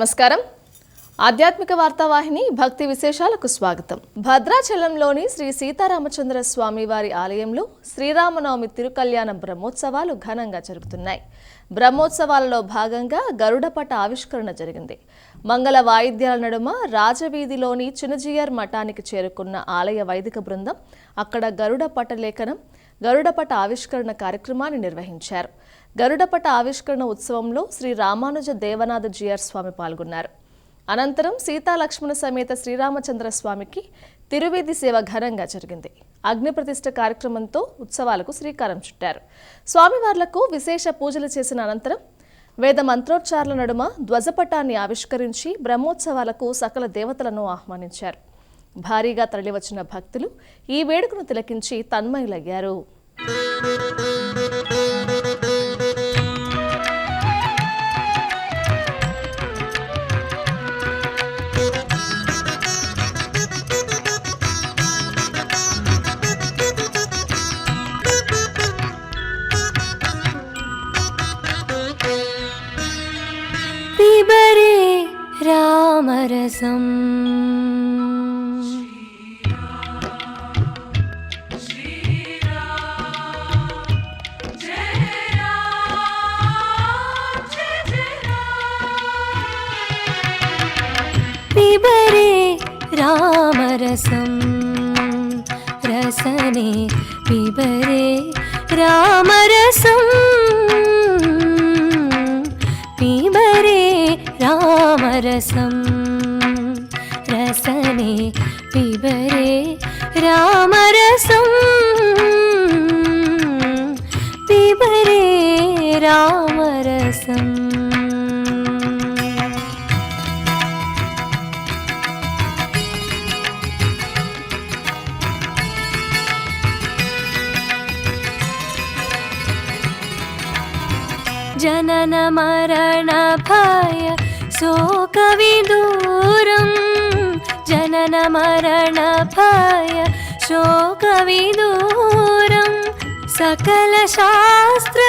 నమస్కారం. ఆధ్యాత్మిక వార్తావాహిని భక్తి విశేషాలకు స్వాగతం. భద్రాచలంలోని శ్రీ సీతారామచంద్ర స్వామి వారి ఆలయంలో శ్రీరామనవమి తిరుకల్యాణ బ్రహ్మోత్సవాలు ఘనంగా జరుగుతున్నాయి. బ్రహ్మోత్సవాలలో భాగంగా గరుడపట ఆవిష్కరణ జరిగింది. మంగళ వాయిద్యాల నడుమ రాజవీధిలోని చినజియర్ మఠానికి చేరుకున్న ఆలయ వైదిక బృందం అక్కడ గరుడ పటలేఖనం గరుడపట ఆవిష్కరణ కార్యక్రమాన్ని నిర్వహించారు. గరుడపట ఆవిష్కరణ ఉత్సవంలో శ్రీ రామానుజ దేవనాథ జిఆర్ స్వామి పాల్గొన్నారు. అనంతరం సీతాలక్ష్మణ సమేత శ్రీరామచంద్ర స్వామికి తిరువేది సేవ ఘనంగా జరిగింది. అగ్నిప్రతిష్ట కార్యక్రమంతో ఉత్సవాలకు శ్రీకారం చుట్టారు. స్వామివార్లకు విశేష పూజలు చేసిన అనంతరం వేద మంత్రోచ్చారణ నడుమ ధ్వజపటాన్ని ఆవిష్కరించి బ్రహ్మోత్సవాలకు సకల దేవతలను ఆహ్వానించారు. భారీగా తరలివచ్చిన భక్తులు ఈ వేడుకను తిలకించి తన్మయులయ్యారు. മാനസം വിവരേ രാമരസം. രസനെ വിവരേ രാമരസം. പീബരേ രാമരസം. सने पिबरे राम पिबरे रामरसम् जननमरणभय सो ജനന മരണ ഭയ ശോകവിദൂരം സകല ശാസ്ത്ര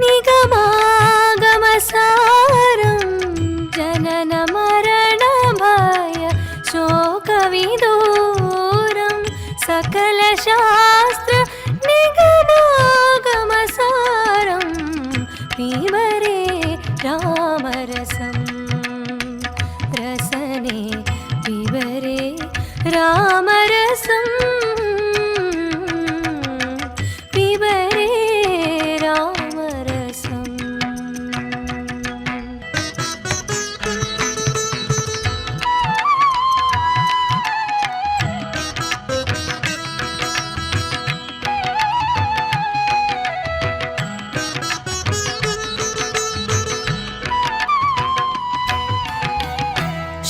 നിഗമാഗമസാരം. ജനന മരണ ഭയ ശോകവിദൂരം സകല ശാസ്ത്ര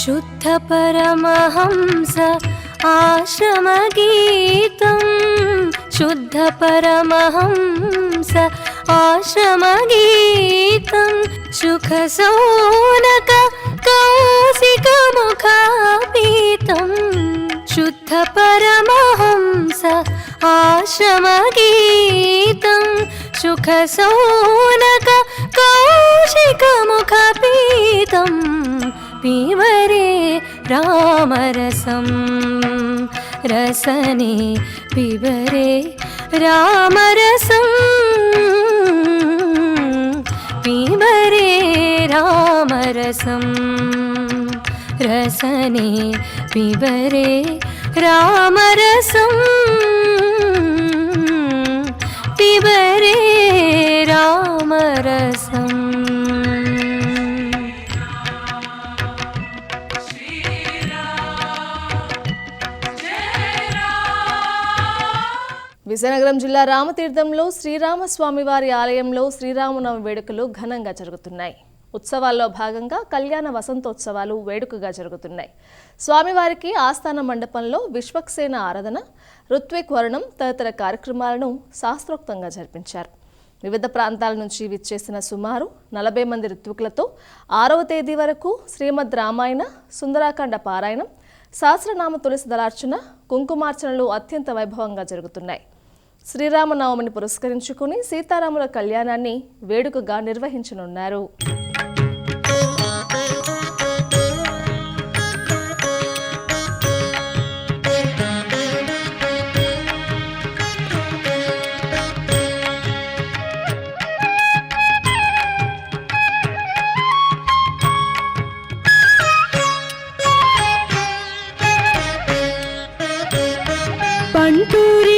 शुद्धपरमहंस आश्रमगीतं शुद्धपरमहंस आश्रमगीतं सुखसौनक कौशिकमुखापीतं शुद्धपरमहंस आश्रमगीतं सुखसौनक कौशिकमुखपीतं पिबरे रामरसं रसने पिबरे रामरसं पिबरे रामरसं रसने पिबरे रामरसं पिबरे रामरसम् విజయనగరం జిల్లా రామతీర్థంలో శ్రీరామస్వామివారి ఆలయంలో శ్రీరామనవమి వేడుకలు ఘనంగా జరుగుతున్నాయి. ఉత్సవాల్లో భాగంగా కళ్యాణ వసంతోత్సవాలు వేడుకగా జరుగుతున్నాయి. స్వామివారికి ఆస్థాన మండపంలో విశ్వక్సేన ఆరాధన ఋత్విక్ వరణం తదితర కార్యక్రమాలను శాస్త్రోక్తంగా జరిపించారు. వివిధ ప్రాంతాల నుంచి విచ్చేసిన సుమారు నలభై మంది ఋత్వికులతో ఆరవ తేదీ వరకు శ్రీమద్ రామాయణ సుందరాకాండ పారాయణం సహస్రనామ తులసి దళార్చన కుంకుమార్చనలు అత్యంత వైభవంగా జరుగుతున్నాయి. శ్రీరామనవమిని పురస్కరించుకుని సీతారాముల కళ్యాణాన్ని వేడుకగా నిర్వహించనున్నారు. పంటూరి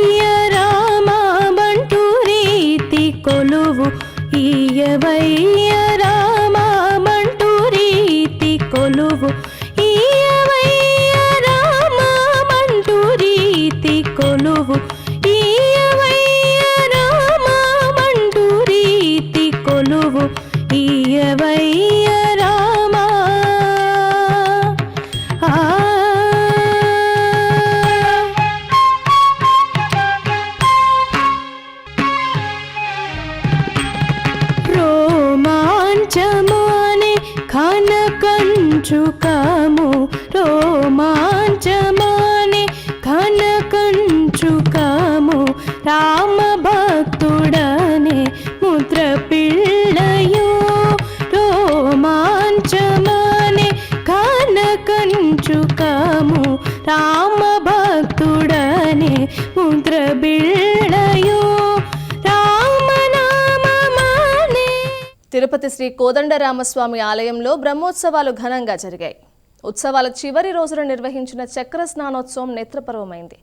శుకము రామ భక్తుడనే ముద్ర బిళ్ళయో తిరుపతి శ్రీ కోదండరామస్వామి ఆలయంలో బ్రహ్మోత్సవాలు ఘనంగా జరిగాయి. ఉత్సవాల చివరి రోజున నిర్వహించిన చక్ర స్నానోత్సవం నేత్రపర్వమైంది.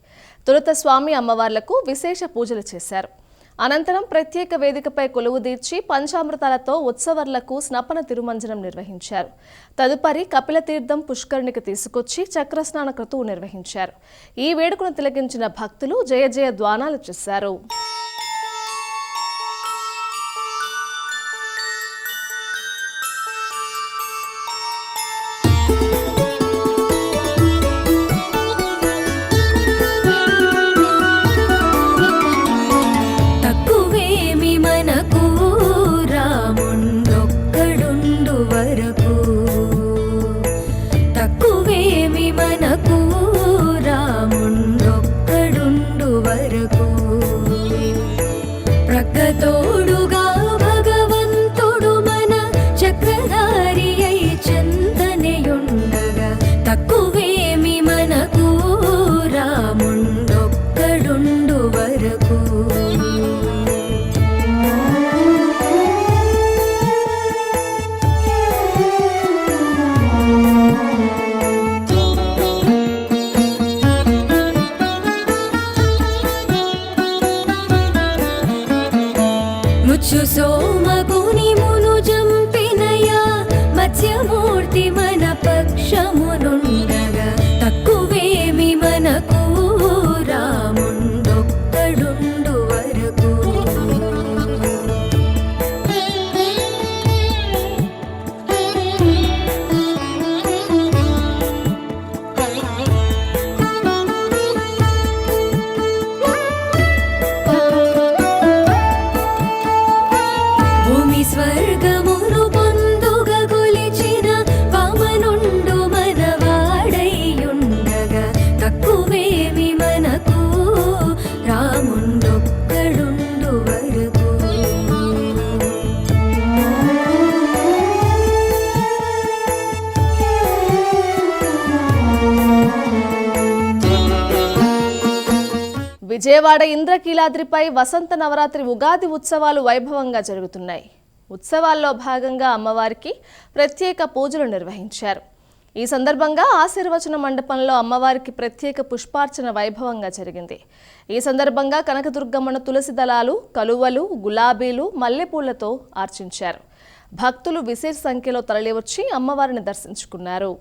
తొలుత స్వామి అమ్మవార్లకు విశేష పూజలు చేశారు. అనంతరం ప్రత్యేక వేదికపై కొలువు తీర్చి పంచామృతాలతో ఉత్సవర్లకు స్నపన తిరుమంజనం నిర్వహించారు. తదుపరి కపిలతీర్థం పుష్కరిణికి తీసుకొచ్చి చక్రస్నాన క్రతువు నిర్వహించారు. ఈ వేడుకను తిలకించిన భక్తులు జయ జయ ద్వానాలు చేశారు. విజయవాడ ఇంద్రకీలాద్రిపై వసంత నవరాత్రి ఉగాది ఉత్సవాలు వైభవంగా జరుగుతున్నాయి. ఉత్సవాల్లో భాగంగా అమ్మవారికి ప్రత్యేక పూజలు నిర్వహించారు. ఈ సందర్భంగా ఆశీర్వచన మండపంలో అమ్మవారికి ప్రత్యేక పుష్పార్చన వైభవంగా జరిగింది. ఈ సందర్భంగా కనకదుర్గమ్మను తులసి దళాలు కలువలు గులాబీలు మల్లెపూలతో ఆర్చించారు. భక్తులు విశేష సంఖ్యలో తరలివచ్చి అమ్మవారిని దర్శించుకున్నారు.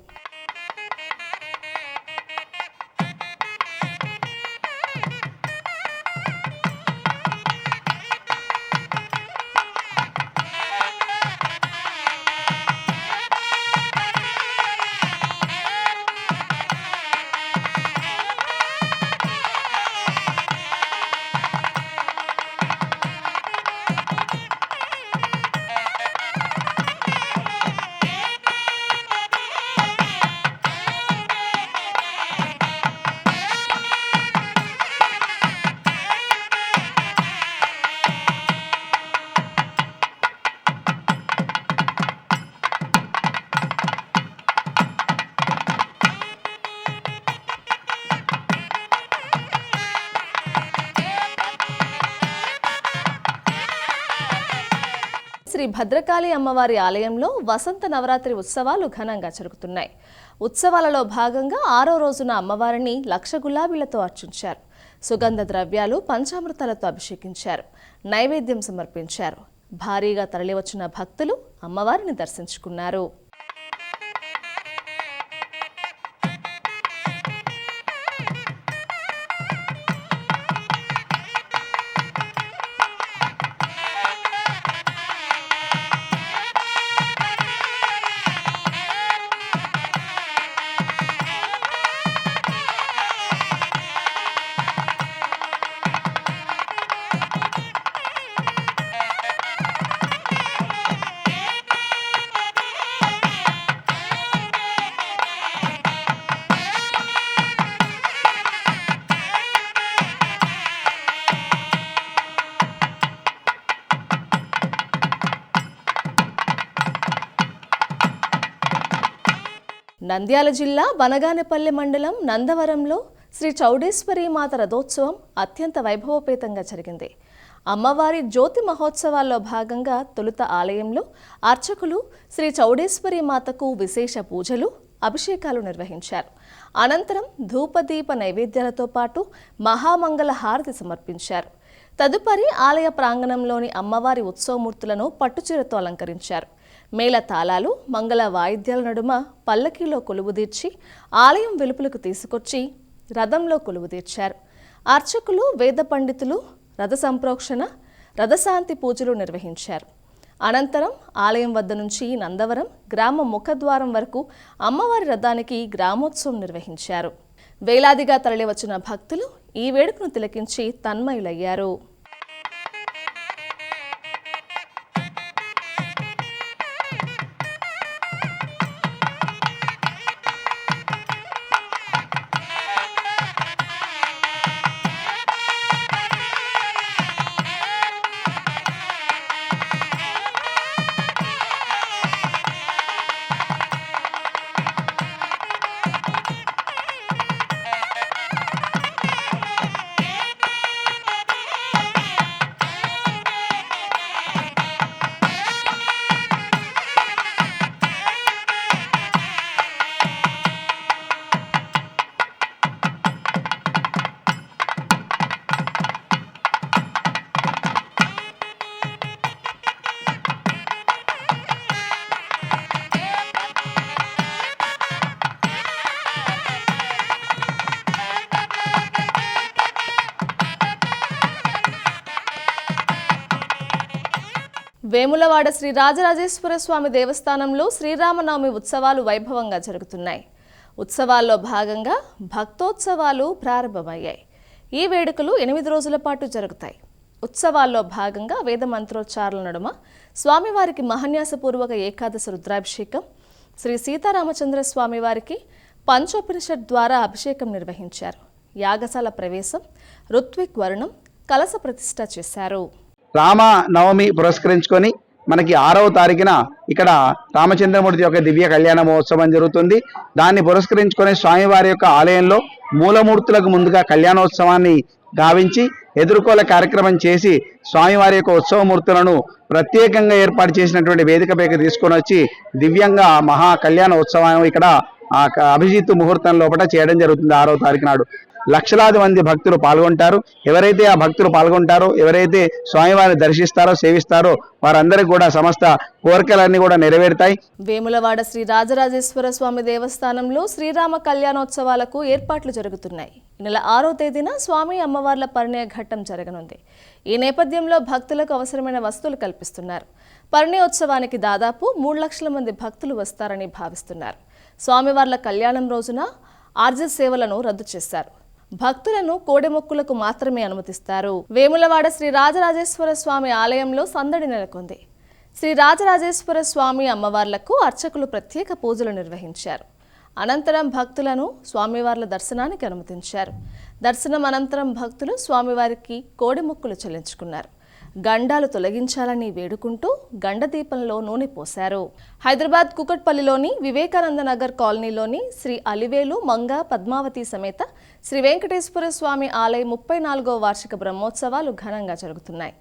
భద్రకాళి అమ్మవారి ఆలయంలో వసంత నవరాత్రి ఉత్సవాలు ఘనంగా జరుగుతున్నాయి. ఉత్సవాలలో భాగంగా ఆరో రోజున అమ్మవారిని లక్ష గులాబీలతో అర్చించారు. సుగంధ ద్రవ్యాలు పంచామృతాలతో అభిషేకించారు. నైవేద్యం సమర్పించారు. భారీగా తరలివచ్చిన భక్తులు అమ్మవారిని దర్శించుకున్నారు. నంద్యాల జిల్లా బనగానపల్లి మండలం నందవరంలో శ్రీ చౌడేశ్వరి మాత రథోత్సవం అత్యంత వైభవోపేతంగా జరిగింది. అమ్మవారి జ్యోతి మహోత్సవాల్లో భాగంగా తొలుత ఆలయంలో అర్చకులు శ్రీ చౌడేశ్వరి మాతకు విశేష పూజలు అభిషేకాలు నిర్వహించారు. అనంతరం ధూపదీప నైవేద్యాలతో పాటు మహామంగళ హారతి సమర్పించారు. తదుపరి ఆలయ ప్రాంగణంలోని అమ్మవారి ఉత్సవమూర్తులను పట్టుచీరతో అలంకరించారు. మేళ తాళాలు మంగళ వాయిద్యాల నడుమ పల్లకీలో కొలువుదీర్చి ఆలయం వెలుపులకు తీసుకొచ్చి రథంలో కొలువుదీర్చారు అర్చకులు వేద పండితులు రథ సంప్రోక్షణ రథశాంతి పూజలు నిర్వహించారు. అనంతరం ఆలయం వద్ద నుంచి నందవరం గ్రామ ముఖద్వారం వరకు అమ్మవారి రథానికి గ్రామోత్సవం నిర్వహించారు. వేలాదిగా తరలివచ్చిన భక్తులు ఈ వేడుకను తిలకించి తన్మయులయ్యారు. వేములవాడ శ్రీ రాజరాజేశ్వర స్వామి దేవస్థానంలో శ్రీరామనవమి ఉత్సవాలు వైభవంగా జరుగుతున్నాయి. ఉత్సవాల్లో భాగంగా భక్తోత్సవాలు ప్రారంభమయ్యాయి. ఈ వేడుకలు ఎనిమిది రోజుల పాటు జరుగుతాయి. ఉత్సవాల్లో భాగంగా వేద మంత్రోచ్చారాల నడుమ స్వామివారికి మహన్యాసపూర్వక ఏకాదశి రుద్రాభిషేకం శ్రీ సీతారామచంద్ర స్వామివారికి పంచోపనిషత్ ద్వారా అభిషేకం నిర్వహించారు. యాగశాల ప్రవేశం ఋత్విక్ వర్ణం కలస ప్రతిష్ఠ చేశారు. రామ నవమి పురస్కరించుకొని మనకి ఆరవ తారీఖున ఇక్కడ రామచంద్రమూర్తి యొక్క దివ్య కళ్యాణ మహోత్సవం జరుగుతుంది. దాన్ని పురస్కరించుకొని స్వామివారి యొక్క ఆలయంలో మూలమూర్తులకు ముందుగా కళ్యాణోత్సవాన్ని గావించి ఎదుర్కోల కార్యక్రమం చేసి స్వామివారి యొక్క ఉత్సవమూర్తులను ప్రత్యేకంగా ఏర్పాటు చేసినటువంటి వేదిక పైకి తీసుకొని వచ్చి దివ్యంగా మహా కళ్యాణ ఉత్సవం ఇక్కడ ఆ అభిజిత్ ముహూర్తం లోపల చేయడం జరుగుతుంది ఆరో తారీఖు నాడు. లక్షలాది మంది భక్తులు పాల్గొంటారు. ఎవరైతే ఆ భక్తులు పాల్గొంటారో ఎవరైతే స్వామివారిని దర్శిస్తారో సేవిస్తారో వారందరికీ కూడా సమస్త కోరికలన్నీ కూడా నెరవేరుతాయి. వేములవాడ శ్రీ రాజరాజేశ్వర స్వామి దేవస్థానంలో శ్రీరామ కళ్యాణోత్సవాలకు ఏర్పాట్లు జరుగుతున్నాయి. ఈ నెల ఆరో తేదీన స్వామి అమ్మవార్ల పరిణయ ఘట్టం జరగనుంది. ఈ నేపథ్యంలో భక్తులకు అవసరమైన వస్తువులు కల్పిస్తున్నారు. పరిణయోత్సవానికి దాదాపు మూడు లక్షల మంది భక్తులు వస్తారని భావిస్తున్నారు. స్వామివార్ల కళ్యాణం రోజున ఆర్జ సేవలను రద్దు చేశారు. భక్తులను కోడెమొక్కులకు మాత్రమే అనుమతిస్తారు. వేములవాడ శ్రీ రాజరాజేశ్వర స్వామి ఆలయంలో సందడి నెలకొంది. శ్రీ రాజరాజేశ్వర స్వామి అమ్మవార్లకు అర్చకులు ప్రత్యేక పూజలు నిర్వహించారు. అనంతరం భక్తులను స్వామివార్ల దర్శనానికి అనుమతించారు. దర్శనం అనంతరం భక్తులు స్వామివారికి కోడెమొక్కులు చెల్లించుకున్నారు. గండాలు తొలగించాలని వేడుకుంటూ గండదీపంలో నూనె పోశారు. హైదరాబాద్ కుకట్పల్లిలోని వివేకానంద నగర్ కాలనీలోని శ్రీ అలివేలు మంగ పద్మావతి సమేత శ్రీ వెంకటేశ్వర స్వామి ఆలయ ముప్పై నాలుగో వార్షిక బ్రహ్మోత్సవాలు ఘనంగా జరుగుతున్నాయి.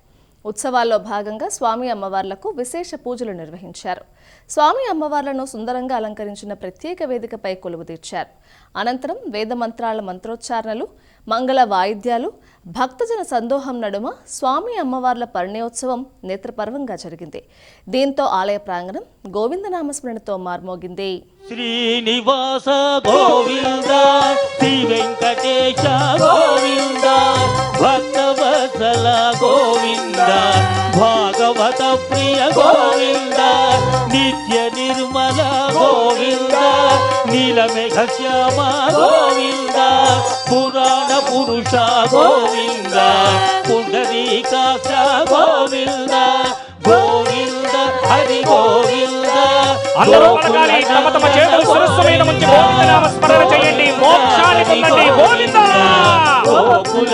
ఉత్సవాల్లో భాగంగా స్వామి అమ్మవార్లకు విశేష పూజలు నిర్వహించారు. స్వామి అమ్మవార్లను సుందరంగా అలంకరించిన ప్రత్యేక వేదికపై కొలువు తీర్చారు. అనంతరం వేద మంత్రాల మంత్రోచ్చారణలు మంగళ వాయిద్యాలు భక్తజన సందోహం నడుమ స్వామి అమ్మవార్ల పరిణయోత్సవం నేత్రపర్వంగా జరిగింది. దీంతో ఆలయ ప్రాంగణం గోవిందనామస్మరణతో మార్మోగింది. శ్రీనివాస గోవింద శ్రీ వెంకటేశ గోవింద భక్తవత్సల గోవింద భాగవత ప్రియ గోవింద నిత్య నిర్మల గోవింద నీలమేఘ శ్యామ గోవింద పురాణ పురుష గోవింద పుండరీకాక్ష గోవింద గోవింద హరి గోవింద అందరూ పలకాలి తమ తమ చేతులు శిరస్సు మీద ఉంచి గోవిందనామ స్మరణ చేయండి. మోక్షాన్ని పొందండి. గోవింద! గోకుల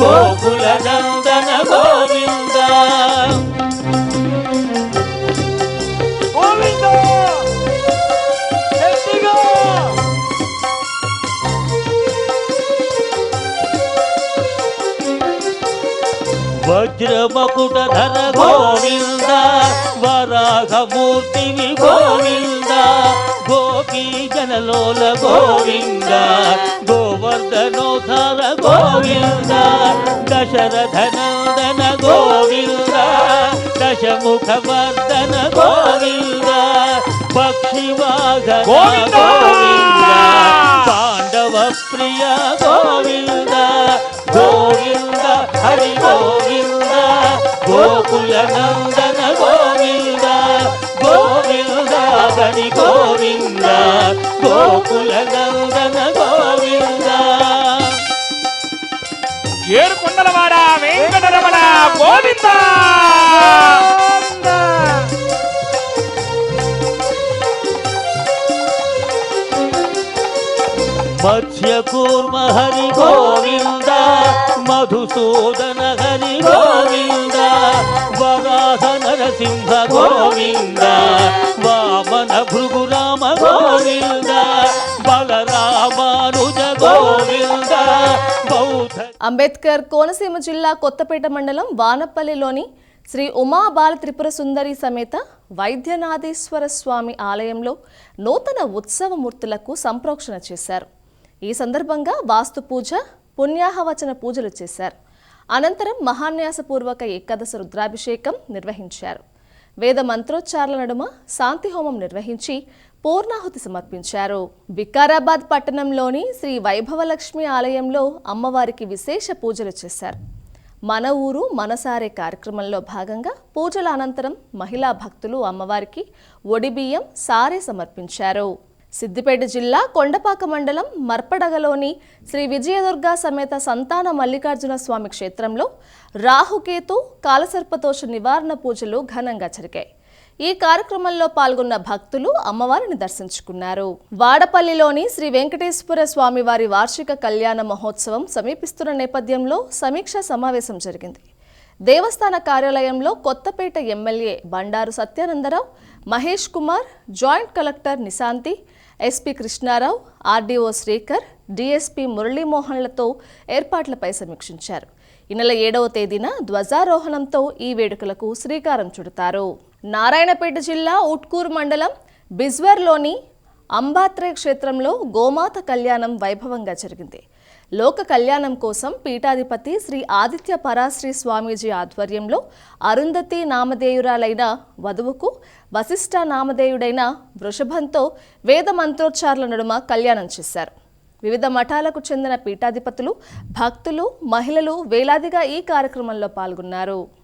గోకుల నందన గోవింద. గోవింద! గట్టిగా! వజ్రమకుట ధర గోవింద వరాహమూర్తివి గోవింద గోపీ జనలోల గోవింద. గోవర్ధనోధర గోవింద దశరథ నందన గోవింద దశముఖ వర్ధన గోవింద పక్షివాహన గోవింద! పాండవ ప్రియ గోవింద గోవింద హరి గోవింద గోకుల నందన గోవింద గోవింద హరి గోవింద గోకుల గోవింద! మత్స్య కూర్మ హరి గోవింద మధుసూదన హరి గోవింద వరాహ నరసింహ గోవింద వామన భృగురామ గోవింద అంబేద్కర్ కోనసీమ జిల్లా కొత్తపేట మండలం వానపల్లిలోని శ్రీ ఉమా బాల త్రిపుర సుందరి సమేత వైద్యనాథేశ్వర స్వామి ఆలయంలో నూతన ఉత్సవమూర్తులకు సంప్రోక్షణ చేశారు. ఈ సందర్భంగా వాస్తు పూజ పుణ్యాహవచన పూజలు చేశారు. అనంతరం మహాన్యాసపూర్వక ఏకాదశ రుద్రాభిషేకం నిర్వహించారు. వేద మంత్రోచ్చారాల నడుమ శాంతి హోమం నిర్వహించి పూర్ణాహుతి సమర్పించారు. వికారాబాద్ పట్టణంలోని శ్రీ వైభవలక్ష్మి ఆలయంలో అమ్మవారికి విశేష పూజలు చేశారు. మన ఊరు మనసారే కార్యక్రమంలో భాగంగా పూజల అనంతరం మహిళా భక్తులు అమ్మవారికి ఒడిబియ్యం సారే సమర్పించారు. సిద్దిపేట జిల్లా కొండపాక మండలం మర్పడగలోని శ్రీ విజయదుర్గ సమేత సంతాన మల్లికార్జున స్వామి క్షేత్రంలో రాహుకేతు కాలసర్పదోష నివారణ పూజలు ఘనంగా జరిగాయి. ఈ కార్యక్రమంలో పాల్గొన్న భక్తులు అమ్మవారిని దర్శించుకున్నారు. వాడపల్లిలోని శ్రీ వెంకటేశ్వర స్వామివారి వార్షిక కళ్యాణ మహోత్సవం సమీపిస్తున్న నేపథ్యంలో సమీక్షా సమావేశం జరిగింది. దేవస్థాన కార్యాలయంలో Kothapeta MLA Bandaru Satyanandarao Mahesh Kumar joint collector Nishanthi SP Krishnarao RDO Srikar DSP మురళీమోహన్లతో ఏర్పాట్లపై సమీక్షించారు. ఈ నెల ఏడవ తేదీన ధ్వజారోహణంతో ఈ వేడుకలకు శ్రీకారం చుడతారు. నారాయణపేట జిల్లా ఉట్కూరు మండలం బిజ్వర్లోని అంబాత్రే క్షేత్రంలో గోమాత కళ్యాణం వైభవంగా జరిగింది. లోక కళ్యాణం కోసం పీఠాధిపతి శ్రీ ఆదిత్య పరాశ్రీ స్వామీజీ ఆధ్వర్యంలో అరుంధతి నామధేయురాలైన వధువుకు వశిష్ఠ నామధేయుడైన వృషభంతో వేద మంత్రోచ్చారుల నడుమ కళ్యాణం చేశారు. వివిధ మఠాలకు చెందిన పీఠాధిపతులు భక్తులు మహిళలు వేలాదిగా ఈ కార్యక్రమంలో పాల్గొన్నారు.